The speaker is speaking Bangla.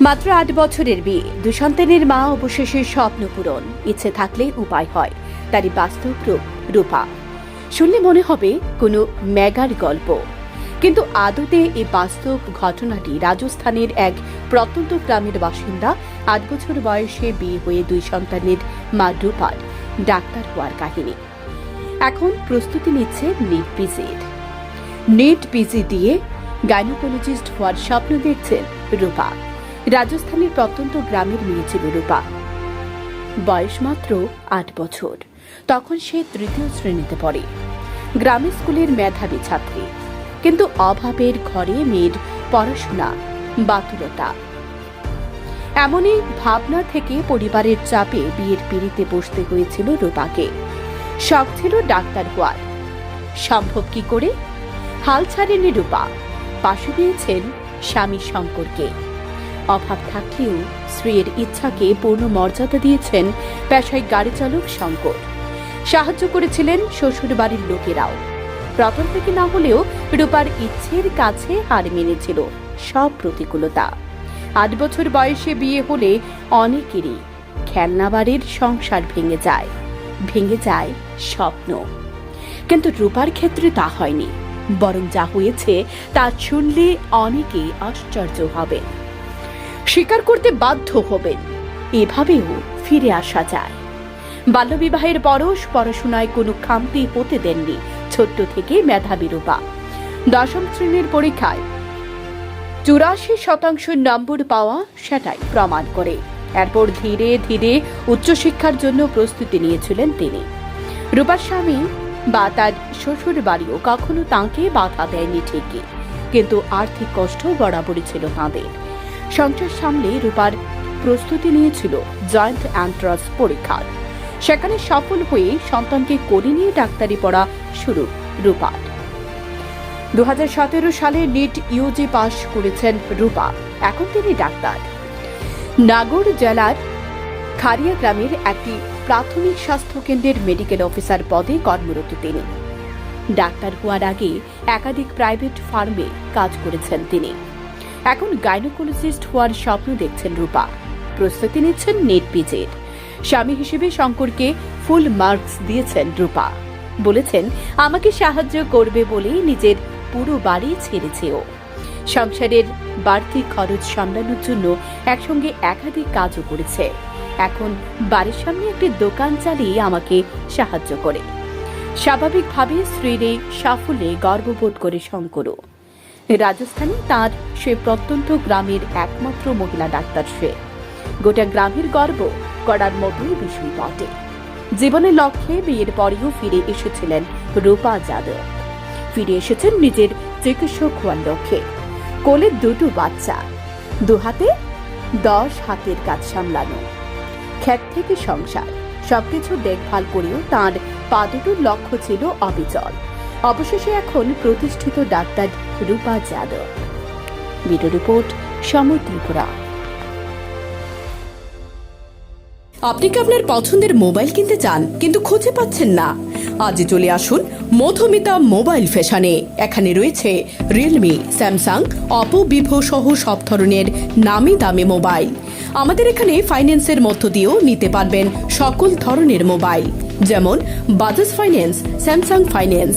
মাত্র আট বছরের বিয়ে, দুসন্তানের মা অবশেষে স্বপ্ন পূরণ। ইচ্ছে থাকলে উপায় হয়, তারই বাস্তব রূপ, রূপা। শুনলে মনে হবে কোনো ম্যাগার গল্প। কিন্তু আদতে এই বাস্তব ঘটনাটি রাজস্থানের এক প্রত্যন্ত গ্রামের বাসিন্দা, আট বছর বয়সে বিয়ে হয়ে দুই সন্তানের মা রূপার ডাক্তার হওয়ার কাহিনী। এখন প্রস্তুতি নিচ্ছে নিট পিজির নেট পিজি দিয়ে গাইনোকোলজিস্ট হওয়ার স্বপ্ন দেখছেন রূপা। রাজস্থানের প্রত্যন্ত গ্রামের মেয়ে ছিল রূপা। বয়স মাত্র আট বছর। তখন সে তৃতীয় শ্রেণীতে পড়ে। গ্রামের স্কুলের মেধাবী ছাত্রী। কিন্তু অভাবের ঘরে মেয়ের পড়াশোনা, বাতুলতা। এমনই ভাবনা থেকে পরিবারের চাপে বিয়ের পিড়িতে বসতে হয়েছিল রূপাকে। শখ ছিল ডাক্তার হওয়ার। সম্ভব কি করে? হাল ছাড়েনি রূপা। পাশে পেয়েছেন স্বামী শঙ্করকে। অভাব থাকলেও স্ত্রীর ইচ্ছাকে পূর্ণ মর্যাদা দিয়েছেন পেশায় গাড়ি চালক শঙ্কর। সাহায্য করেছিলেন শ্বশুর বাড়ির লোকেরাও। প্রথম থেকে না হলেও রূপার ইচ্ছের কাছে হার মেনেছিল। সব প্রতিকূলতা। আট বছর বয়সে বিয়ে হলে অনেকেরই খেলনা বাড়ির সংসার ভেঙে যায় ভেঙে যায় স্বপ্ন। কিন্তু রূপার ক্ষেত্রে তা হয়নি। বরং যা হয়েছে তা শুনলে অনেকে আশ্চর্য হবে স্বীকার করতে বাধ্য হবেন এভাবেও ফিরে আসা যায়। বাল্যবিবাহের পরশ পড়াশোনায় কোনো খামতি হতে দেননি ছোট্ট থেকে মেধাবী রূপা। দশম শ্রেণির পরীক্ষায় চুরাশি শতাংশ নম্বর পাওয়া সেটাই প্রমাণ করে। এরপর ধীরে ধীরে উচ্চশিক্ষার জন্য প্রস্তুতি নিয়েছিলেন তিনি। রূপার স্বামী বা তার শ্বশুর বাড়িও কখনো তাঁকে বাধা দেয়নি ঠিকই, কিন্তু আর্থিক কষ্ট বরাবরই ছিল তাঁদের। সংসার সামলে রূপার প্রস্তুতি নিয়েছিল জয়েন্ট অ্যান্ট্রাস পরীক্ষার। সেখানে সফল হয়ে সন্তানকে কোলে নিয়ে ডাক্তারি পড়া শুরু রূপার দু সালে নিট ইউজি পাশ করেছেন রূপা। এখন তিনি ডাক্তার। নাগর জেলার খারিয়া গ্রামের একটি প্রাথমিক স্বাস্থ্য কেন্দ্রের মেডিকেল অফিসার পদে কর্মরত তিনি। ডাক্তার হওয়ার আগে একাধিক প্রাইভেট ফার্মে কাজ করেছেন তিনি। এখন গাইনোকোলজিস্ট হওয়ার স্বপ্ন দেখছেন রূপা। প্রস্তুতি নিচ্ছেন নেট পিজের স্বামী হিসেবে শঙ্করকে ফুল মার্কস দিয়েছেন রূপা। বলেছেন, আমাকে সাহায্য করবে বলেই নিজের পুরো বাড়ি ছেড়েছে ও সংসারের বাড়তি খরচ সামলানোর জন্য একসঙ্গে একাধিক কাজও করেছে। এখন বাড়ির সামনে একটি দোকান চালিয়ে আমাকে সাহায্য করে। স্বাভাবিকভাবে স্ত্রীর এই সাফল্যে গর্ববোধ করে শঙ্করও। রাজস্থানে তার সে প্রত্যন্ত গ্রামের একমাত্র মহিলা ডাক্তার সে। গোটা গ্রামের গর্ব করার মতোই বিষয় বটে। জীবনের লক্ষ্যে বিয়ের পরেও ফিরে এসেছিলেন রূপা যাদব। ফিরে এসেছেন নিজের চিকিৎসক হওয়ার লক্ষ্যে। কোলে দুটো বাচ্চা। দু হাতে, দশ হাতের কাজ সামলানো। খ্যাত থেকে সংসার। সবকিছু দেখভাল করেও তাঁর পা লক্ষ্য ছিল অবিচল। অবশেষে এখন প্রতিষ্ঠিত ডাক্তার রূপা যাদব। রিপোর্ট, সময় ত্রিপুরা। আপনি কি আপনার পছন্দের মোবাইল কিনতে চান, কিন্তু খুঁজে পাচ্ছেন না? আজ চলে আসুন মধুমিতা মোবাইল ফ্যাশনে। এখানে রয়েছে রিয়েলমি স্যামসাং অপো ভিভো সহ সব ধরনের নামি দামি মোবাইল। আমাদের এখানে ফাইন্যান্সের মধ্য দিয়েও নিতে পারবেন সকল ধরনের মোবাইল। যেমন বাজাজ ফাইন্যান্স স্যামসাং ফাইন্যান্স